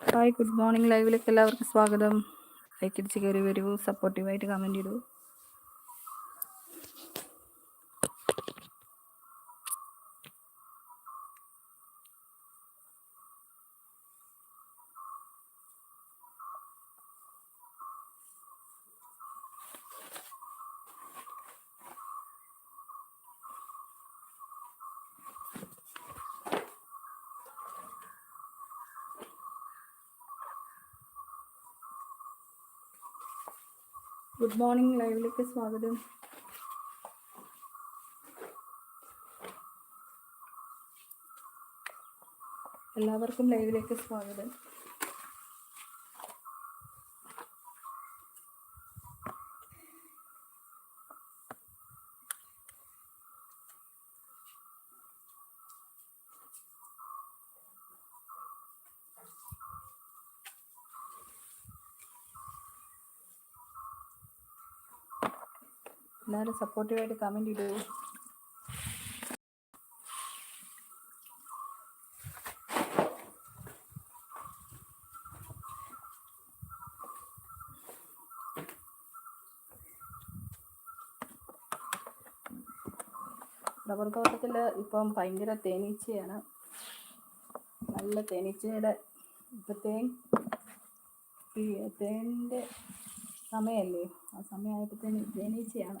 Hi good morning ലൈവിലേക്ക് എല്ലാവർക്കും സ്വാഗതം. ലൈക്ക് അടിച്ച് കയറി വരൂ. സപ്പോർട്ടീവായിട്ട് കമന്റ് ഇടൂ. ഗുഡ് മോർണിംഗ് ലൈവിലേക്ക് സ്വാഗതം. എല്ലാവർക്കും ലൈവിലേക്ക് സ്വാഗതം. എല്ലാവരും സപ്പോർട്ടീവായിട്ട് കമന്റ് ഇടൂ. റബ്ബർ തോട്ടത്തിൽ ഇപ്പം ഭയങ്കര തേനീച്ചയാണ്. നല്ല തേനീച്ചയുടെ ഇപ്പം തേൻ തേന്റെ സമയമല്ലേ ആ സമയമായപ്പോഴത്തേന് തേനീച്ചയാണ്.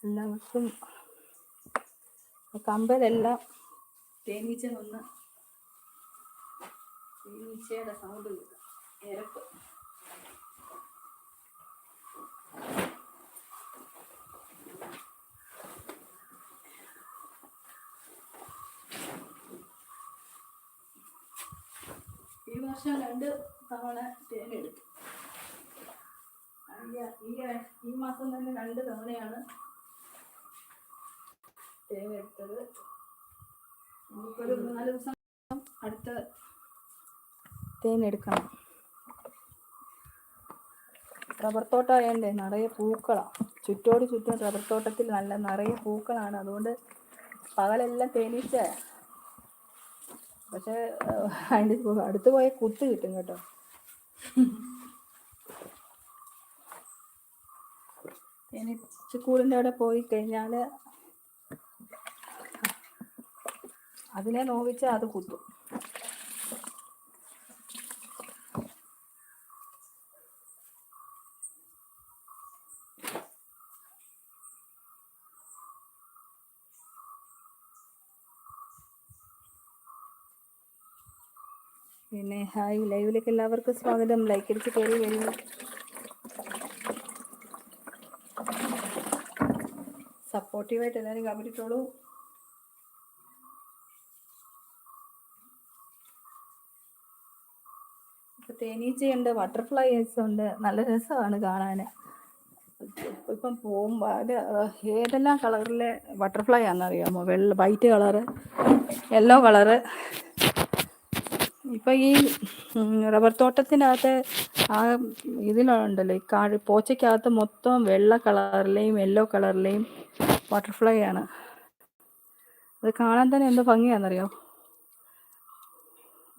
എല്ലാവർക്കും കമ്പലെല്ലാം തേനീച്ച വന്ന് തേനീച്ചയുടെ സൗണ്ട് കേൾക്കാം ഇരപ്പ്. ഈ വർഷം രണ്ട് തവണ തേനെടുത്തു. ഈ മാസം തന്നെ രണ്ട് തവണയാണ് തേനെടുത്തത് നമുക്കൊരു മൂന്നാൽ ദിവസം അടുത്ത തേനെടുക്കണം റബ്ബർ തോട്ടമായതുകൊണ്ട് നിറയെ പൂക്കളാണ് ചുറ്റോട് ചുറ്റും റബ്ബർ തോട്ടത്തിൽ നല്ല നിറയെ പൂക്കളാണ്. അതുകൊണ്ട് പകലെല്ലാം തേനീച്ച പക്ഷെ അതിന്റെ അടുത്ത് പോയ കുത്ത് കിട്ടും കേട്ടോ. തേനീച്ചക്കൂടിന്റെ അവിടെ പോയി കഴിഞ്ഞാൽ അതിനെ നോവിച്ചാൽ അത് കുത്തും. പിന്നെ ഹായ് ലൈവിലേക്ക് എല്ലാവർക്കും സ്വാഗതം. ലൈക്ക് അടിച്ച് കയറി വരൂ. സപ്പോർട്ടീവായിട്ട് എല്ലാവരും കമന്റ് ഇട്ടോളൂ തേനീച്ചയുണ്ട് ബട്ടർഫ്ലൈസ് ഉണ്ട്. നല്ല രസമാണ് കാണാൻ ഇപ്പം പോകുമ്പോൾ അത് ഏതെല്ലാം കളറിലെ ബട്ടർഫ്ലൈ ആണെന്നറിയാമോ? വെള്ള വൈറ്റ് കളറ് യെല്ലോ കളറ്. ഇപ്പം ഈ റബ്ബർ തോട്ടത്തിനകത്ത് ആ ഇതിലുണ്ടല്ലോ ഈ കാട് പോച്ചയ്ക്കകത്ത് മൊത്തം വെള്ള കളറിലെയും യെല്ലോ കളറിലെയും ബട്ടർഫ്ലൈ ആണ്. അത് കാണാൻ തന്നെ എന്തോ ഭംഗിയാണെന്നറിയോ?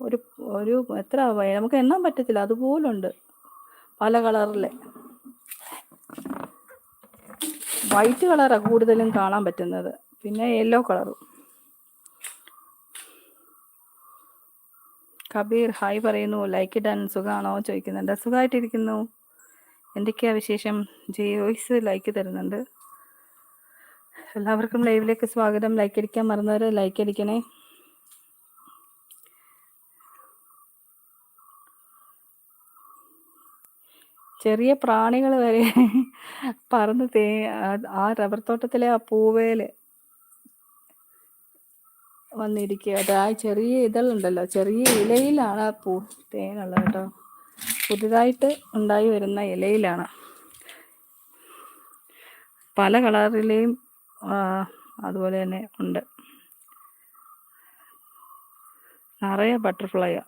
ഒരു ഒരു എത്ര നമുക്ക് എണ്ണാൻ പറ്റത്തില്ല. അതുപോലുണ്ട്. പല കളറിലെ. വൈറ്റ് കളറാണ് കൂടുതലും കാണാൻ പറ്റുന്നത്. പിന്നെ യെല്ലോ കളറും. കബീർ ഹായ് പറയുന്നു. ലൈക്ക് ഇടാൻ സുഖമാണോ ചോദിക്കുന്നുണ്ട്. സുഖമായിട്ടിരിക്കുന്നു എന്തൊക്കെയാ വിശേഷം? ജയോയ്സ് ലൈക്ക് തരുന്നുണ്ട്. എല്ലാവർക്കും ലൈവിലേക്ക് സ്വാഗതം. ലൈക്ക് അടിക്കാൻ മറന്നവർ ലൈക്ക് അടിക്കണേ ചെറിയ പ്രാണികൾ വരെ പറന്ന് തേ ആ റബ്ബർ തോട്ടത്തിലെ ആ പൂവേൽ വന്നിരിക്കുക. അത് ആ ചെറിയ ഇതളുണ്ടല്ലോ ചെറിയ ഇലയിലാണ് ആ പൂ തേനുള്ളത് കേട്ടോ. പുതുതായിട്ട് ഉണ്ടായി വരുന്ന ഇലയിലാണ്. പല കളറിലെയും അതുപോലെ തന്നെ ഉണ്ട്. നിറയെ ബട്ടർഫ്ലൈ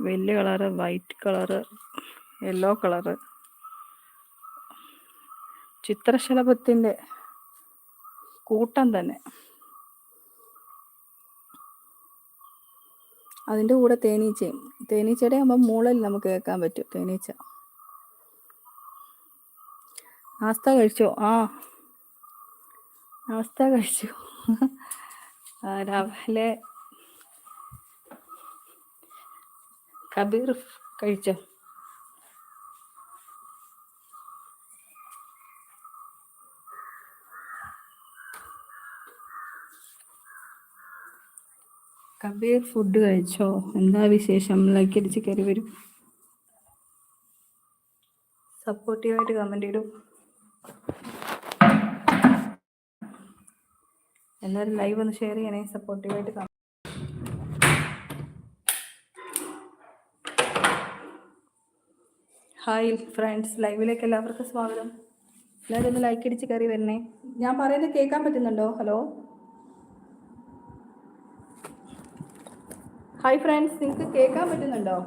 വലിയ colour white colour yellow colour കൂട്ടം തന്നെ. അതിന്റെ കൂടെ തേനീച്ചയും. തേനീച്ചയുടെ ആകുമ്പോൾ മൂളൽ നമുക്ക് കേൾക്കാൻ പറ്റും. തേനീച്ച. ആസ്ത കഴിച്ചോ? ആ. നാസ്ത കഴിച്ചു. രാവിലെ കബീർ കഴിച്ചോ? കബീർ ഫുഡ് കഴിച്ചോ? എന്താ വിശേഷം? ലൈക്ക് അടിച്ച് കയറി വരും. സപ്പോർട്ടീവായിട്ട് കമന്റ് ഇടും. എല്ലാവരും ലൈവ് ഒന്ന് ഷെയർ ചെയ്യണേ സപ്പോർട്ടീവായിട്ട് കമ ഹായ് ഫ്രണ്ട്സ് ലൈവിലേക്ക് എല്ലാവർക്കും സ്വാഗതം. എല്ലാവരും ഒന്ന് ലൈക്ക് അടിച്ച് കയറി വരണേ. ഞാൻ പറയുന്നത് കേൾക്കാൻ പറ്റുന്നുണ്ടോ? ഹലോ ഹായ് ഫ്രണ്ട്സ് നിങ്ങൾക്ക് കേൾക്കാൻ പറ്റുന്നുണ്ടോ?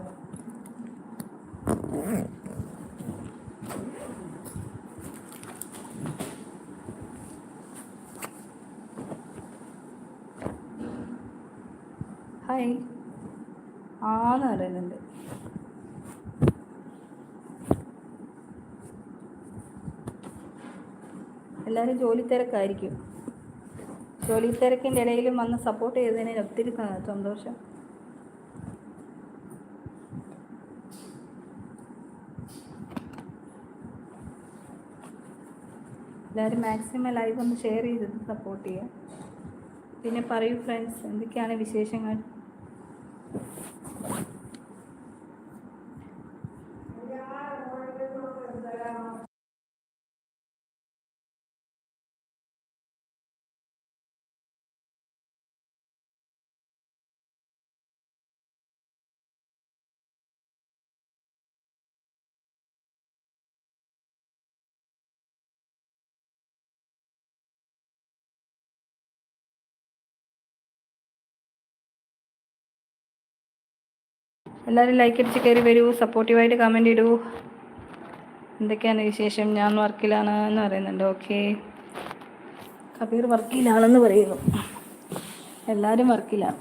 ഹായ് ആന്ന് പറയുന്നുണ്ട്. എല്ലാവരും ജോലി തിരക്കായിരിക്കും. ജോലി തിരക്കിന്റെ ഇടയിലും വന്ന് സപ്പോർട്ട് ചെയ്തതിന് ഒത്തിരി സന്തോഷം. എല്ലാവരും മാക്സിമം ലൈവ് ഒന്ന് ഷെയർ ചെയ്തിട്ട് സപ്പോർട്ട് ചെയ്യുക പിന്നെ പറയൂ ഫ്രണ്ട്സ് എന്തൊക്കെയാണ് വിശേഷങ്ങൾ? എല്ലാവരും ലൈക്ക് അടിച്ച് കയറി വരൂ സപ്പോർട്ടീവായിട്ട് കമന്റ് ഇടൂ. എന്തൊക്കെയാണ് വിശേഷം? ഞാൻ വർക്കിലാണ് എന്ന് പറയുന്നുണ്ട്. ഓക്കെ കബീർ വർക്കിലാണെന്ന് പറയുന്നു. എല്ലാവരും വർക്കിലാണ്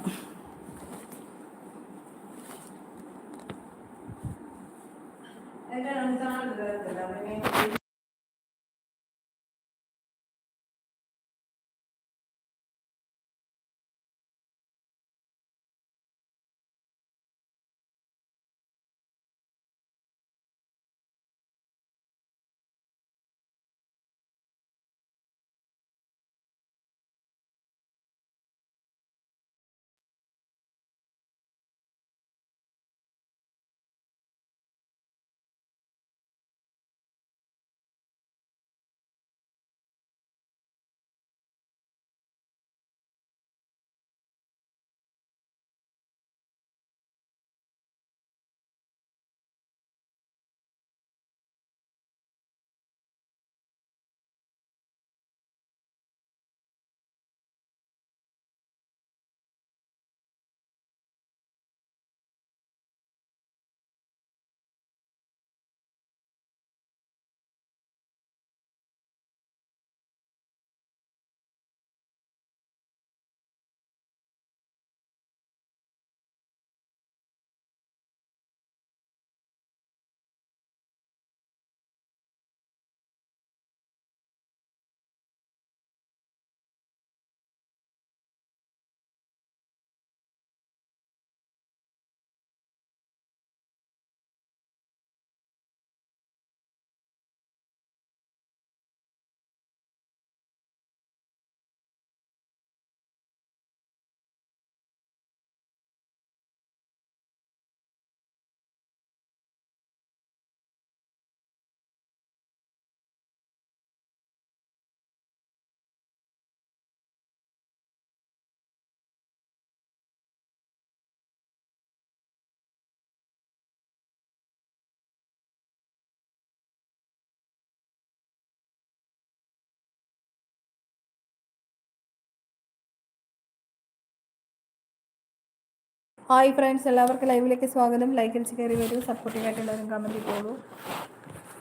ഹായ് ഫ്രണ്ട്സ് എല്ലാവർക്കും ലൈവിലേക്ക് സ്വാഗതം. ലൈക്ക് അടിച്ച് കയറി വരൂ. സപ്പോർട്ടീവ് ആയിട്ടുള്ളവരും കമന്റ് ഇട്ടോളൂ.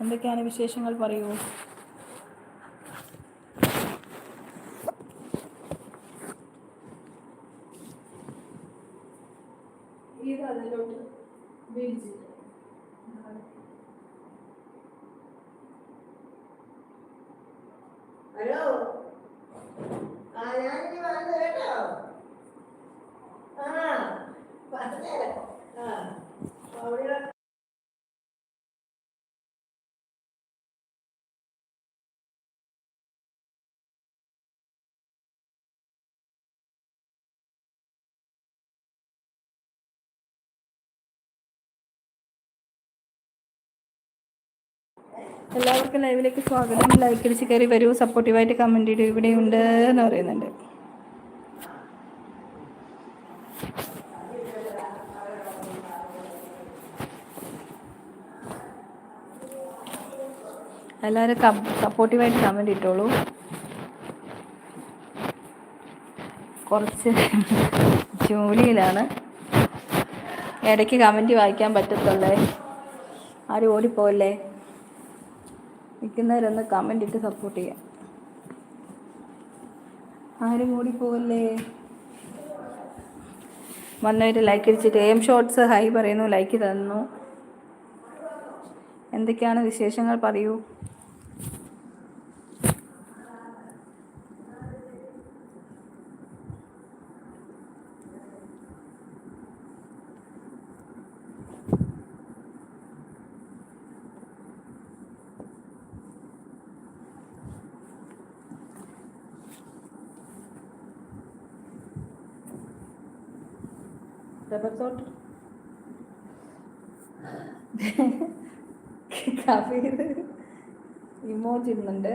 എന്തൊക്കെയാണ് വിശേഷങ്ങൾ പറയൂ? ചെയ്ത് അതിലോട്ട് വീഴ്ച ഹലോ ആ ഞാനിനി വന്നു കേട്ടോ ആ പറഞ്ഞേരാം ആ അവിടെ എല്ലാവർക്കും ലൈവിലേക്ക് സ്വാഗതം. ലൈക്ക് അടിച്ച് കയറി വരൂ. സപ്പോർട്ടീവായിട്ട് കമന്റ് ഇടൂ. ഇവിടെയുണ്ട് എന്ന് പറയുന്നുണ്ട്. എല്ലാവരും സപ്പോർട്ടീവായിട്ട് കമന്റ് ഇട്ടോളൂ. കുറച്ച് ജോലിയിലാണ്. ഇടയ്ക്ക് കമന്റ് വായിക്കാൻ പറ്റത്തുള്ളേ? ആരും ഓടിപ്പോകല്ലേ നിൽക്കുന്നവരൊന്ന് കമന്റ് ഇട്ട് സപ്പോർട്ട് ചെയ്യാം. ആരും കൂടി ഓടിപ്പോകല്ലേ? വന്നവർ ലൈക്ക് അടിച്ചിട്ട് എം ഷോർട്സ് ഹൈ പറയുന്നു ലൈക്ക് തന്നു. എന്തൊക്കെയാണ് വിശേഷങ്ങൾ? പറയൂ. റബ്ബർ തോട്ട് കബീർ ഇമോജ് ഇടുന്നുണ്ട്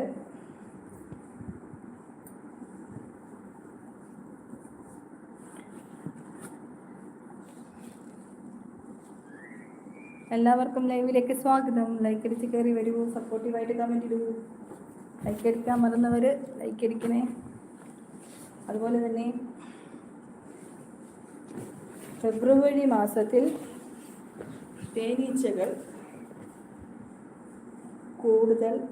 എല്ലാവർക്കും ലൈവിലേക്ക് സ്വാഗതം. ലൈക്ക് അടിച്ച് കയറി വരൂ. സപ്പോർട്ടീവായിട്ട് കമന്റ് ഇടൂ. ലൈക്ക് അടിക്കാൻ മറന്നവർ ലൈക്ക് അടിക്കണേ. അതുപോലെ തന്നെ ഫെബ്രുവരി മാസത്തിൽ തേനീച്ചകൾ കൂടുതൽ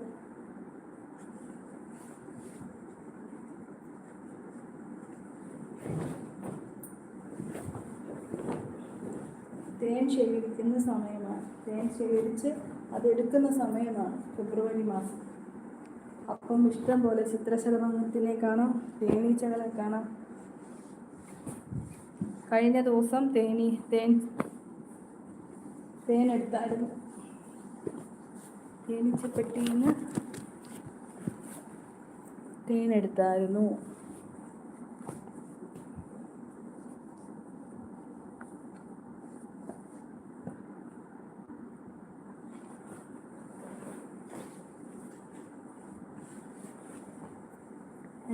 തേൻ ശേഖരിക്കുന്ന സമയമാണ്. തേൻ ശേഖരിച്ച് അതെടുക്കുന്ന സമയമാണ് ഫെബ്രുവരി മാസം. അപ്പം ഇഷ്ടം പോലെ ചിത്രശലഭത്തിനെ കാണാം തേനീച്ചകളെ കാണാം. കഴിഞ്ഞ ദിവസം തേനി തേൻ തേനെടുത്തായിരുന്നു. തേനീച്ചപ്പെട്ടിയിൽ എടുത്തായിരുന്നു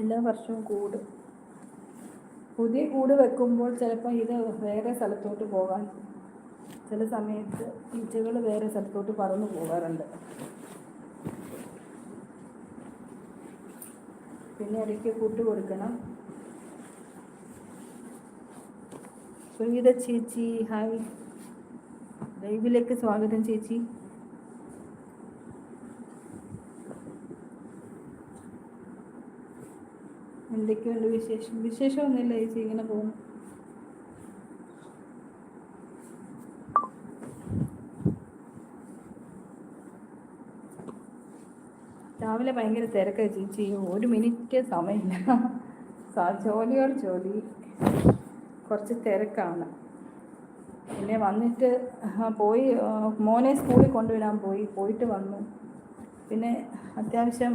എല്ലാ വർഷവും കൂടും. പുതിയ കൂട് വെക്കുമ്പോൾ ചിലപ്പോൾ ഇത് വേറെ സ്ഥലത്തോട്ട് പോകാൻ ചില സമയത്ത് ഈച്ചകൾ വേറെ സ്ഥലത്തോട്ട് പറന്നു പോകാറുണ്ട്. പിന്നെ ഇടയ്ക്ക് കൂട്ട് കൊടുക്കണം. സുവിധ ചേച്ചി ഹായ്. ലൈവിലേക്ക് സ്വാഗതം ചേച്ചി. എന്തൊക്കെയുണ്ട് വിശേഷം? വിശേഷമൊന്നുമില്ല ചേച്ചി ഇങ്ങനെ പോകുന്നു. രാവിലെ ഭയങ്കര തിരക്കാണ് ചേച്ചി. ഒരു മിനിറ്റ് സമയമില്ല. ജോലിയോട് ജോലി. കുറച്ച് തിരക്കാണ്. പിന്നെ വന്നിട്ട് പോയി മോനെ സ്കൂളിൽ കൊണ്ടുവിടാൻ പോയി. പോയിട്ട് വന്നു. പിന്നെ അത്യാവശ്യം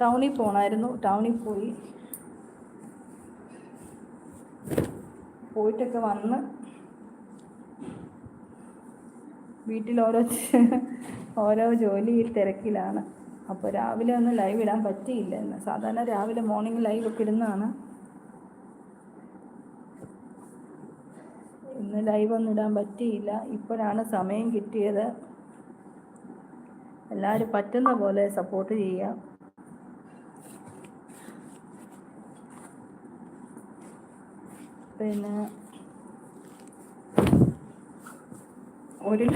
ടൗണിൽ പോകണമായിരുന്നു ടൗണിൽ പോയി. പോയിട്ടൊക്കെ വന്ന് വീട്ടിൽ ഓരോ ഓരോ ജോലി തിരക്കിലാണ്. അപ്പോൾ രാവിലെ ഒന്ന് ലൈവ് ഇടാൻ പറ്റിയില്ല എന്ന് സാധാരണ രാവിലെ മോർണിംഗ് ലൈവ് ഒക്കെ ഇടുന്നതാണ്. ഇന്ന് ലൈവ് ഒന്നും ഇടാൻ പറ്റിയില്ല. ഇപ്പോഴാണ് സമയം കിട്ടിയത്. എല്ലാവരും പറ്റുന്ന പോലെ സപ്പോർട്ട് ചെയ്യുക. പിന്നെ ഒരു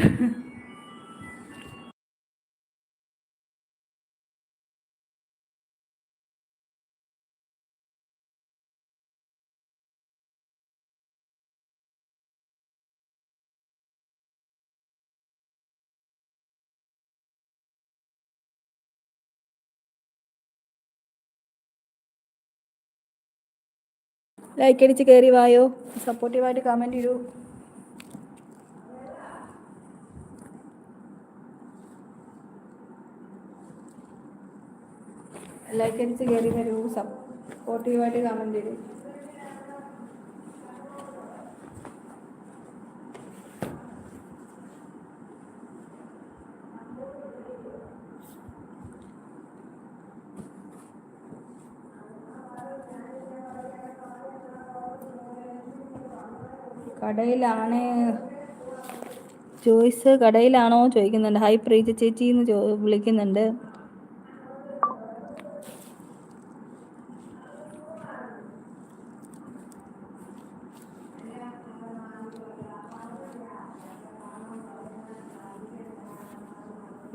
ലൈക്ക് അടിച്ച് കയറി വായോ. സപ്പോർട്ടീവായിട്ട് കമന്റ് ഇടൂ. ലൈക്ക് അടിച്ച് കയറി വരൂ. സപ്പോർട്ടീവായിട്ട് കമന്റ് ഇടൂ. കടയിലാണ്. ജോയ്സ് കടയിലാണോ ചോദിക്കുന്നുണ്ട്. ഹൈ പ്രീതി ചേച്ചി എന്ന് വിളിക്കുന്നുണ്ട്.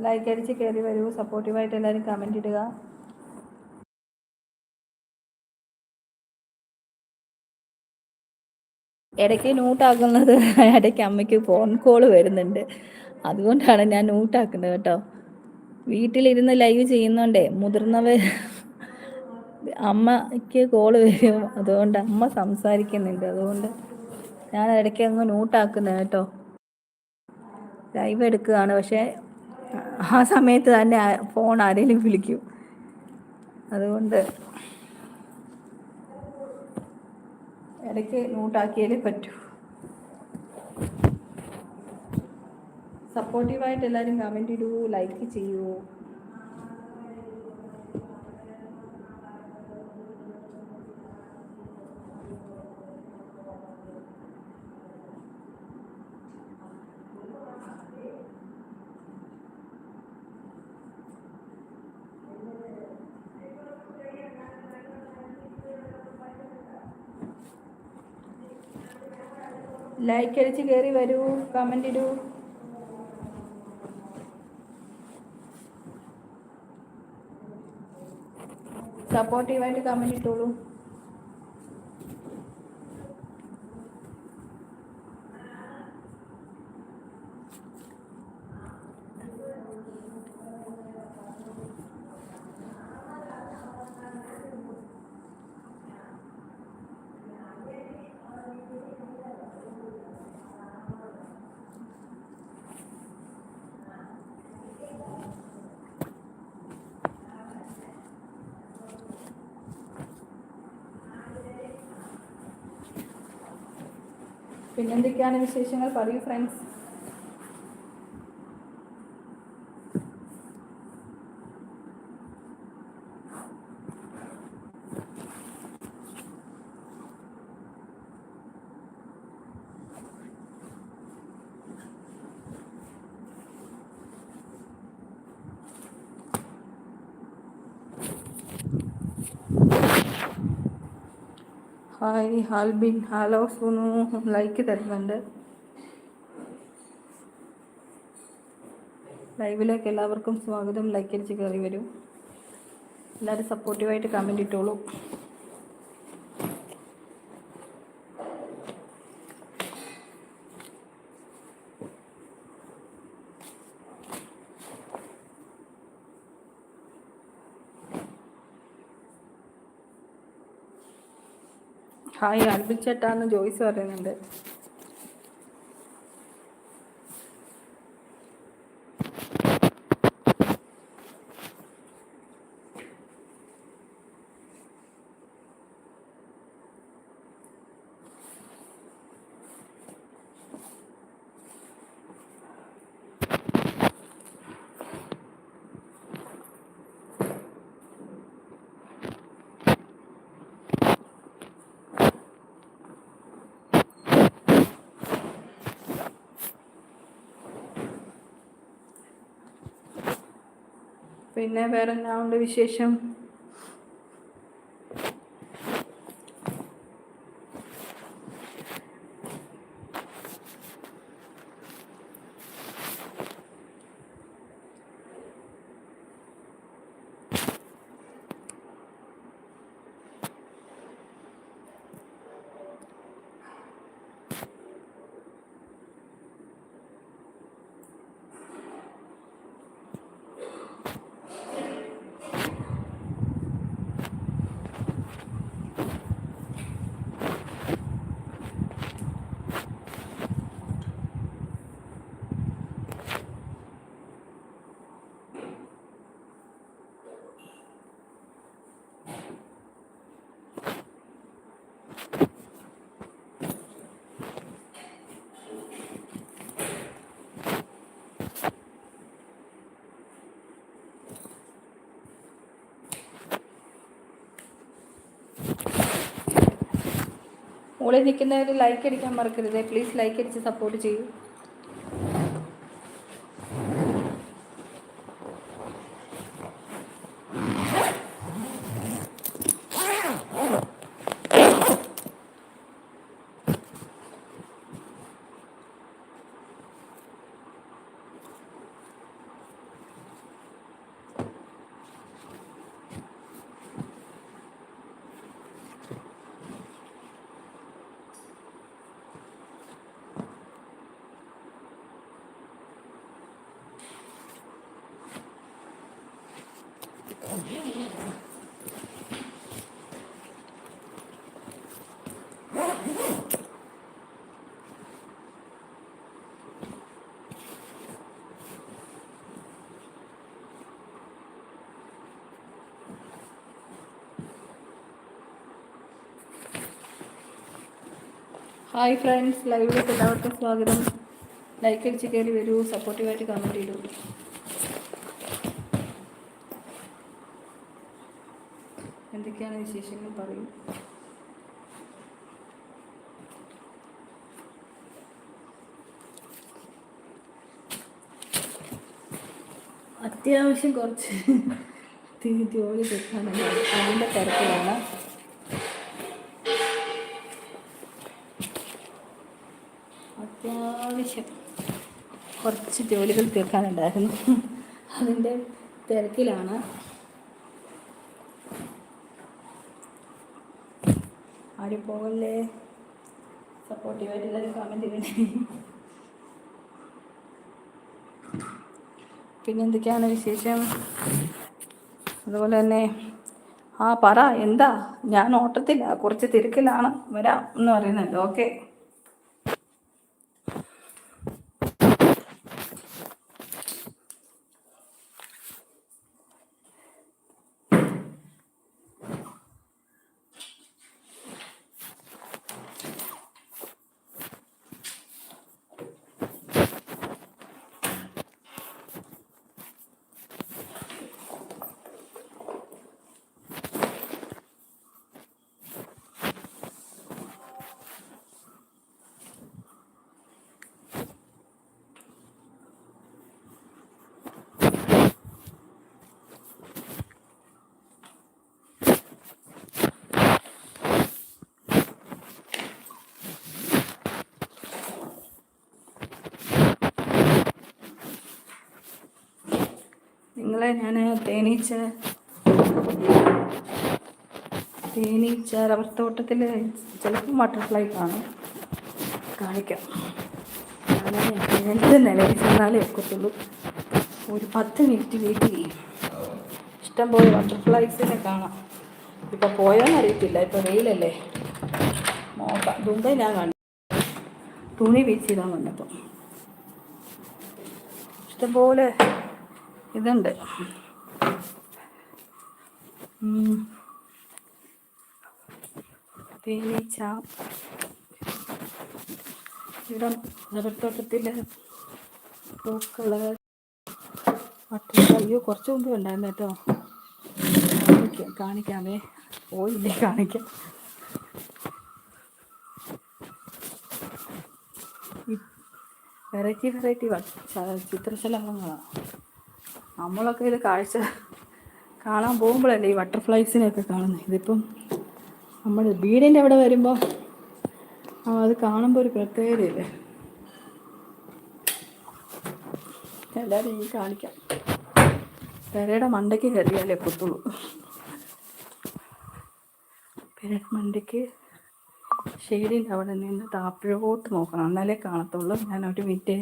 ലൈക്ക് അടിച്ച് കയറി വരൂ. സപ്പോർട്ടീവായിട്ട് എല്ലാവരും കമന്റ് ഇടുക. ഇടയ്ക്ക് ന്യൂട്ടാക്കുന്നത് ഇടയ്ക്ക് അമ്മയ്ക്ക് ഫോൺ കോൾ വരുന്നുണ്ട്. അതുകൊണ്ടാണ് ഞാൻ ന്യൂട്ടാക്കുന്നത് കേട്ടോ. വീട്ടിലിരുന്ന് ലൈവ് ചെയ്യുന്നോണ്ടേ മുതിർന്നവർ അമ്മയ്ക്ക് കോൾ വരും. അതുകൊണ്ട് അമ്മ സംസാരിക്കുന്നുണ്ട്. അതുകൊണ്ട് ഞാൻ ഇടയ്ക്ക് അങ്ങ് ന്യൂട്ടാക്കുന്നത് കേട്ടോ. ലൈവ് എടുക്കുകയാണ്. പക്ഷേ ആ സമയത്ത് തന്നെ ഫോൺ ആരെങ്കിലും വിളിക്കും. അതുകൊണ്ട് ഇടയ്ക്ക് നോട്ടാക്കിയാലേ പറ്റൂ. സപ്പോർട്ടീവായിട്ട് എല്ലാവരും കമന്റ് ഇടൂ ലൈക്ക് ചെയ്യൂ. ലൈക്ക് അടിച്ച് കയറി വരൂ കമന്റ് ഇടൂ. സപ്പോർട്ടീവായിട്ട് കമന്റ് ഇട്ടോളൂ. പിന്നെന്തൊക്കെയാണ് വിശേഷങ്ങൾ? പറയൂ friends hi Albin hello Sunu like തരുന്നുണ്ട്. ലൈവിലേക്ക് എല്ലാവർക്കും സ്വാഗതം. ലൈക്ക് അടിച്ച് കയറി വരും. എല്ലാവരും സപ്പോർട്ടീവായിട്ട് കമന്റ് ഇട്ടോളൂ. ഹായ് അൽബിൻ ചേട്ടാന്ന് ജോയിസ് പറയുന്നുണ്ട്. പിന്നെ വേറെ എന്നാ ഉണ്ട് വിശേഷം? മുകളിൽ നിൽക്കുന്നവർ ലൈക്ക് അടിക്കാൻ മറക്കരുത്. പ്ലീസ് ലൈക്ക് അടിച്ച് സപ്പോർട്ട് ചെയ്യൂ. ഹായ് ഫ്രണ്ട്സ് ലൈവിലേക്ക് എല്ലാവർക്കും സ്വാഗതം. ലൈക്ക് അടിച്ച് കയറി വരൂ സപ്പോർട്ടീവായിട്ട് കമന്റ് ചെയ്തു എന്തൊക്കെയാണ് വിശേഷങ്ങൾ? പറയും. അത്യാവശ്യം കുറച്ച് ജോലി തീർക്കാനുണ്ട് അതിന്റെ തിരക്കിലാണ്. അത്യാവശ്യം കുറച്ച് ജോലികൾ തീർക്കാനുണ്ടായിരുന്നു. അതിന്റെ തിരക്കിലാണ്. ആരും പോകല്ലേ സപ്പോർട്ടീവായിട്ട് എല്ലാവരും കമന്റ് ചെയ്യണേ പിന്നെ എന്തൊക്കെയാണ് വിശേഷം? അതുപോലെ തന്നെ ആ പറ എന്താ? ഞാൻ ഓട്ടത്തില്ല കുറച്ച് തിരക്കിലാണ് വരാം എന്ന് പറയുന്നുണ്ട്. ഓക്കെ നിങ്ങളെ ഞാൻ തേനീച്ച തേനീച്ച റബ്ബർ തോട്ടത്തിൽ ചിലപ്പോൾ ബട്ടർഫ്ലൈ കാണും. കാണിക്കാം. ഞാൻ എന്ത് നിലയിൽ ചെന്നാലേ ഒക്കത്തുള്ളൂ. ഒരു പത്ത് മിനിറ്റ് വെയിറ്റ് ചെയ്യും. ഇഷ്ടംപോലെ ബട്ടർഫ്ലൈസിനെ കാണാം. ഇപ്പം പോയോന്ന് അറിയത്തില്ല ഇപ്പം വെയിലല്ലേ. നോക്കാം. മുമ്പേ ഞാൻ കണ്ടു. തുണി വീച്ചിടാൻ വന്നപ്പം ഇഷ്ടംപോലെ ഇതുണ്ട്. തേനീച്ച. ഇവിടെ റബ്ബർ തോട്ടത്തിൽ പൂക്കൾ അയ്യോ കുറച്ച് മുമ്പ് ഉണ്ടായിരുന്നു കേട്ടോ. കാണിക്കാം കാണിക്കാമേ. പോയില്ലേ കാണിക്കാം വെറൈറ്റി വെറൈറ്റി ചിത്രശലഭങ്ങളാണ് നമ്മളൊക്കെ ഇത് കാഴ്ച കാണാൻ പോകുമ്പോഴല്ലേ ഈ ബട്ടർഫ്ലൈസിനെയൊക്കെ കാണുന്നത് ഇതിപ്പം നമ്മൾ വീടിന്റെ അവിടെ വരുമ്പോൾ അത് കാണുമ്പോൾ ഒരു പ്രത്യേകതയില്ലേ? എല്ലാവരും ഈ കാണിക്കാം. പെരയുടെ മണ്ടയ്ക്ക് കയറിയാലേ പുത്തുള്ളൂ പെരയുടെ മണ്ടയ്ക്ക് ഷെയ്ഡിന്റെ അവിടെ നിന്ന് താപ്പിഴോട്ട് നോക്കണം. എന്നാലേ കാണത്തുള്ളൂ. ഞാൻ ഒരു മിനിറ്റ്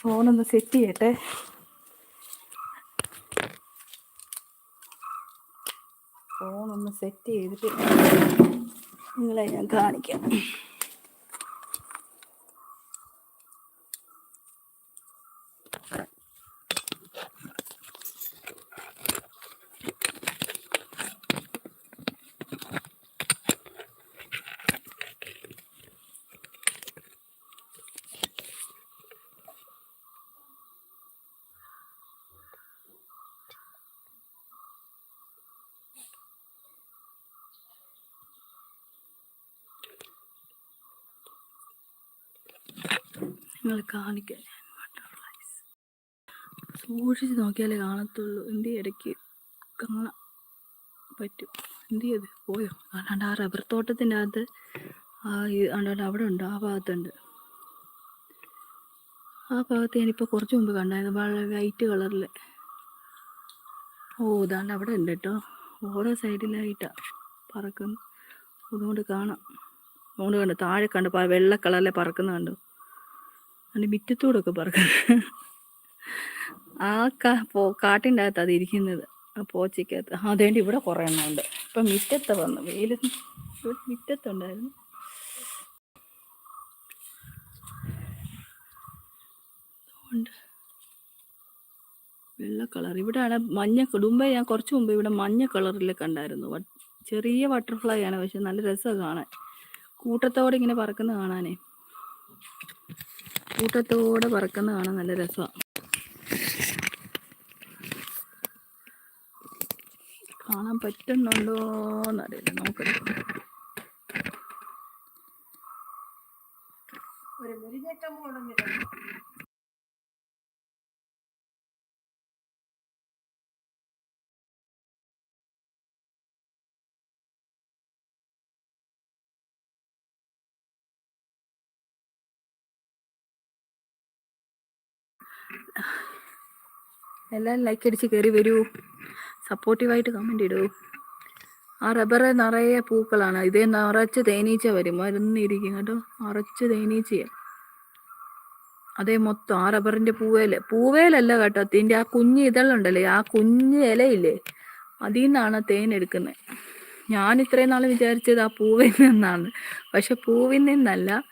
ഫോണൊന്ന് സെറ്റ് ചെയ്യട്ടെ. ഫോണൊന്ന് സെറ്റ് ചെയ്തിട്ട് നിങ്ങളെ ഞാൻ കാണിക്കാം. നിങ്ങൾ കാണിക്കാൻ ഞാൻ ബട്ടർഫ്ലൈസ്. സൂക്ഷിച്ച് നോക്കിയാലേ കാണത്തുള്ളൂ. എന്ത് ഇടയ്ക്ക് കാണാൻ പറ്റും. എന്ത് ചെയ്ത് പോയോ? അല്ലാണ്ട് ആ റബ്ബർ തോട്ടത്തിന്റെ അകത്ത് ആ അല്ലാണ്ട് അവിടെ ഉണ്ട് ആ ഭാഗത്തുണ്ട്. ആ ഭാഗത്ത് ഞാനിപ്പോൾ കുറച്ച് മുമ്പ് കണ്ടായിരുന്നു. വളരെ വൈറ്റ് കളറിൽ ഓ ഇതാണ്ട് അവിടെ ഉണ്ട് കേട്ടോ. ഓരോ സൈഡിലായിട്ടാണ് പറക്കുന്നു. അതുകൊണ്ട് കാണാം. അതുകൊണ്ട് കണ്ടു. താഴെ കണ്ടു. വെള്ള കളറിലെ പറക്കുന്ന കണ്ടു. അതിന്റെ മിറ്റത്തോടൊക്കെ പറക്കും ആ കാ പോ കാട്ടിന്റെ അകത്ത് അത് ഇരിക്കുന്നത്. ആ പോച്ചയ്ക്കകത്ത് അത് അതേണ്ടി ഇവിടെ കുറേ എണ്ണം ഉണ്ട്. ഇപ്പം മിറ്റത്ത് വന്നു. വെയിൽ ഇവിടെ മിറ്റത്തുണ്ടായിരുന്നു വെള്ള കളർ. ഇവിടെയാണ് മഞ്ഞ മുമ്പേ ഞാൻ കുറച്ച് മുമ്പ് ഇവിടെ മഞ്ഞ കളറിൽ കണ്ടായിരുന്നു. ചെറിയ ബട്ടർഫ്ലൈ ആണ് പക്ഷെ നല്ല രസമാണ് കാണാൻ. കൂട്ടത്തോടെ ഇങ്ങനെ പറക്കുന്ന കാണാനേ. കൂട്ടത്തോടെ പറക്കുന്ന കാണാൻ നല്ല രസമാണ് കാണാൻ പറ്റുന്നുണ്ടോ എന്നറിയില്ല. ഒരു മുരിഞ്ഞേറ്റം പോകണമെന്നില്ല എല്ലാവരും ലൈക്ക് അടിച്ച് കയറി വരൂ. സപ്പോർട്ടീവായിട്ട് കമന്റ് ഇടൂ. ആ റബ്ബറ് നിറയെ പൂക്കളാണ്. ഇതേ നിറച്ച് തേനീച്ച വരും. മരുന്നിരിക്കും കേട്ടോ. നിറച്ച് തേനീച്ചയാണ് അതേ മൊത്തം ആ റബ്ബറിന്റെ പൂവേല. പൂവേലല്ല കേട്ടോ. അതിന്റെ ആ കുഞ്ഞ് ഇതളുണ്ടല്ലേ ആ കുഞ്ഞ് ഇലയില്ലേ? അതിൽ നിന്നാണ് തേൻ എടുക്കുന്നത് ഞാൻ ഇത്രയും നാൾ വിചാരിച്ചത് ആ പൂവിൽ നിന്നാണ്. പക്ഷെ പൂവിൽ നിന്നല്ല.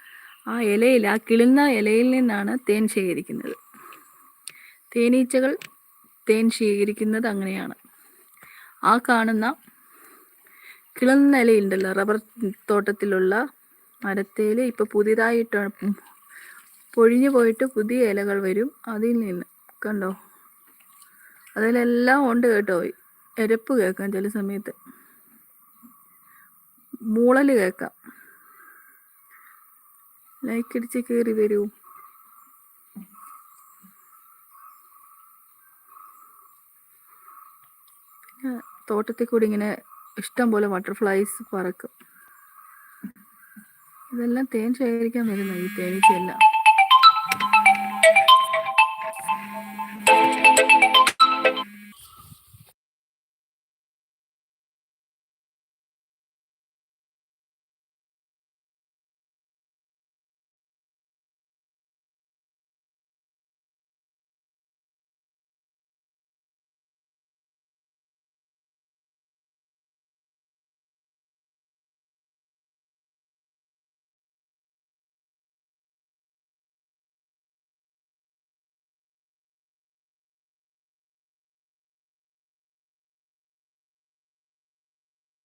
ആ ഇലയിൽ ആ കിളുന്ന ഇലയിൽ നിന്നാണ് തേൻ ശേഖരിക്കുന്നത്. തേനീച്ചകൾ തേൻ ശേഖരിക്കുന്നത് അങ്ങനെയാണ്. ആ കാണുന്ന കിളന്ന ഇലയുണ്ടല്ലോ റബ്ബർ തോട്ടത്തിലുള്ള മരത്തേൽ ഇപ്പോൾ പുതിയതായിട്ട് പൊഴിഞ്ഞു പോയിട്ട് പുതിയ ഇലകൾ വരും അതിൽ നിന്ന്. കണ്ടോ? അതിലെല്ലാം ഉണ്ട് കേട്ടോ. എരപ്പ് കേൾക്കാം ചില സമയത്ത്. മൂളൽ കേൾക്കാം. ലൈക്ക് അടിച്ച് കയറി വരൂ പിന്നെ തോട്ടത്തിൽ കൂടി ഇങ്ങനെ ഇഷ്ടം പോലെ ബട്ടർഫ്ലൈസ് പറക്കും. ഇതെല്ലാം തേൻ ശേഖരിക്കാൻ വരുന്ന ഈ തേനീച്ചയെല്ലാം.